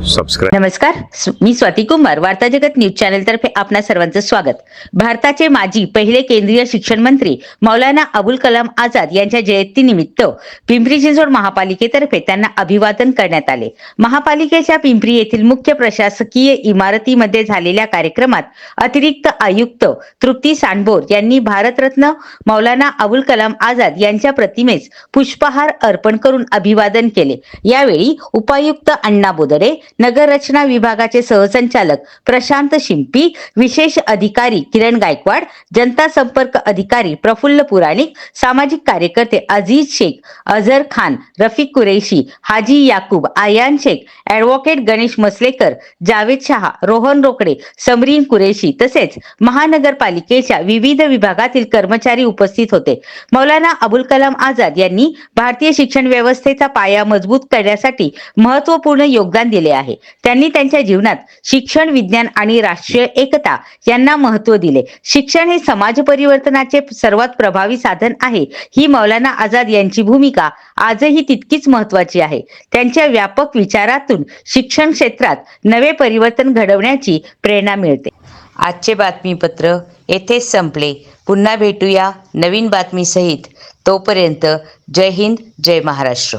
Subscribe नमस्कार. मी स्वाती कुंभार. वार्ता जगत न्यूज चॅनल तर्फे आपणा सर्वांचं स्वागत. भारताचे माजी पहिले केंद्रीय शिक्षण मंत्री मौलाना अबुल कलाम आझाद यांच्या जयंतीनिमित्त पिंपरी चिंचवड महापालिकेतर्फे त्यांना अभिवादन करण्यात आले. महापालिकेच्या पिंपरी येथील मुख्य प्रशासकीय इमारतीमध्ये झालेल्या कार्यक्रमात अतिरिक्त आयुक्त तृप्ती सांडबोर यांनी भारतरत्न मौलाना अबुल कलाम आझाद यांच्या प्रतिमेस पुष्पहार अर्पण करून अभिवादन केले. यावेळी उपायुक्त अण्णा बोदरे नगर रचना विभागाचे सहसंचालक प्रशांत शिंपी विशेष अधिकारी किरण गायकवाड जनता संपर्क अधिकारी प्रफुल्ल पुराणिक सामाजिक कार्यकर्ते अझीज शेख अझर खान रफिक कुरेशी हाजी याकूब आयान शेख ऍडव्होकेट गणेश मसलेकर जावेद शहा रोहन रोकडे समरीन कुरेशी तसेच महानगरपालिकेच्या विविध विभागातील कर्मचारी उपस्थित होते. मौलाना अबुल कलाम आझाद यांनी भारतीय शिक्षण व्यवस्थेचा पाया मजबूत करण्यासाठी महत्त्वपूर्ण योगदान दिले आहे. त्यांनी त्यांच्या जीवनात शिक्षण विज्ञान आणि राष्ट्रीय एकता यांना महत्त्व दिले. शिक्षण हे समाज परिवर्तनाचे सर्वात प्रभावी साधन आहे. ही मौलाना आझाद यांची भूमिका आजही तितकीच महत्वाची आहे. त्यांच्या व्यापक विचारातून शिक्षण क्षेत्रात नवे परिवर्तन घडवण्याची प्रेरणा मिळते. आजचे बातमीपत्र येथेच संपले. पुन्हा भेटूया नवीन बातमीसहित. तोपर्यंत जय हिंद जय महाराष्ट्र.